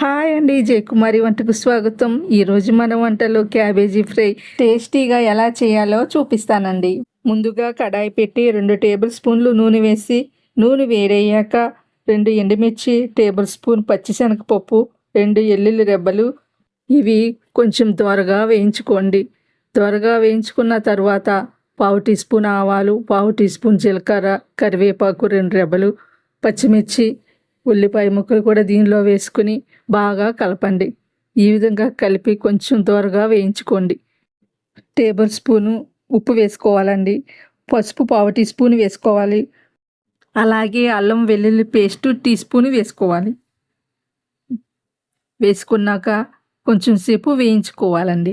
Hi అండి జయకుమారి వంటకు స్వాగతం. ఈరోజు మన వంటలో క్యాబేజీ ఫ్రై టేస్టీగా ఎలా చేయాలో చూపిస్తానండి. ముందుగా కడాయి పెట్టి రెండు టేబుల్ స్పూన్లు నూనె వేసి నూనె వేడయ్యాక రెండు ఎండుమిర్చి టేబుల్ స్పూన్ పచ్చిశనగపప్పు రెండు ఎల్లుల్లి రెబ్బలు. ఇవి కొంచెం త్వరగా వేయించుకోండి. త్వరగా వేయించుకున్న తర్వాత పావు టీ స్పూన్ ఆవాలు పావు టీ స్పూన్ జీలకర్ర కరివేపాకు రెండు రెబ్బలు పచ్చిమిర్చి ఉల్లిపాయ ముక్కలు కూడా దీనిలో వేసుకుని బాగా కలపండి. ఈ విధంగా కలిపి కొంచెం త్వరగా వేయించుకోండి. టేబుల్ స్పూను ఉప్పు వేసుకోవాలండి. పసుపు పావు టీ స్పూన్ వేసుకోవాలి. అలాగే అల్లం వెల్లుల్లి పేస్ట్ టీ స్పూన్ వేసుకోవాలి. వేసుకున్నాక కొంచెం సేపు వేయించుకోవాలండి.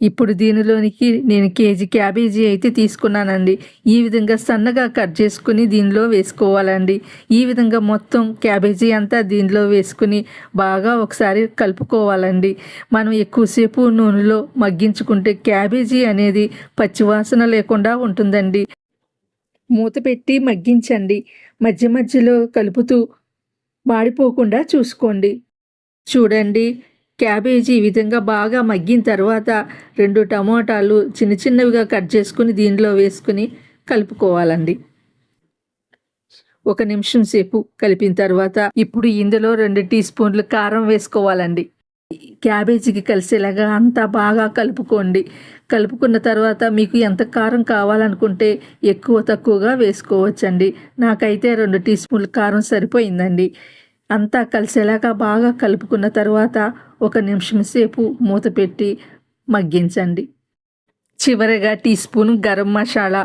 ఇప్పుడు దీనిలోనికి నేను కేజీ క్యాబేజీ అయితే తీసుకున్నానండి. ఈ విధంగా సన్నగా కట్ చేసుకుని దీనిలో వేసుకోవాలండి. ఈ విధంగా మొత్తం క్యాబేజీ అంతా దీనిలో వేసుకుని బాగా ఒకసారి కలుపుకోవాలండి. మనం ఎక్కువసేపు నూనెలో మగ్గించుకుంటే క్యాబేజీ అనేది పచ్చివాసన లేకుండా ఉంటుందండి. మూత పెట్టి మగ్గించండి. మధ్య మధ్యలో కలుపుతూ మాడిపోకుండా చూసుకోండి. చూడండి. క్యాబేజీ ఈ విధంగా బాగా మగ్గిన తర్వాత రెండు టమోటాలు చిన్న చిన్నవిగా కట్ చేసుకుని దీనిలో వేసుకుని కలుపుకోవాలండి. ఒక నిమిషం సేపు కలిపిన తర్వాత ఇప్పుడు ఇందులో రెండు టీ స్పూన్లు కారం వేసుకోవాలండి. క్యాబేజీకి కలిసేలాగా అంతా బాగా కలుపుకోండి. కలుపుకున్న తర్వాత మీకు ఎంత కారం కావాలనుకుంటే ఎక్కువ తక్కువగా వేసుకోవచ్చండి. నాకైతే రెండు టీ స్పూన్ల కారం సరిపోయిందండి. అంతా కలిసేలాగా బాగా కలుపుకున్న తర్వాత ఒక నిమిషం సేపు మూత పెట్టి మగ్గించండి. చివరగా టీ స్పూన్ గరం మసాలా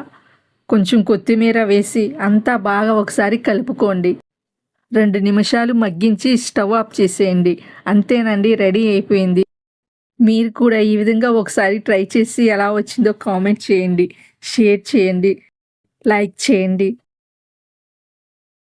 కొంచెం కొత్తిమీర వేసి అంతా బాగా ఒకసారి కలుపుకోండి. రెండు నిమిషాలు మగ్గించి స్టవ్ ఆఫ్ చేసేయండి. అంతేనండి రెడీ అయిపోయింది. మీరు కూడా ఈ విధంగా ఒకసారి ట్రై చేసి ఎలా వచ్చిందో కామెంట్ చేయండి షేర్ చేయండి లైక్ చేయండి.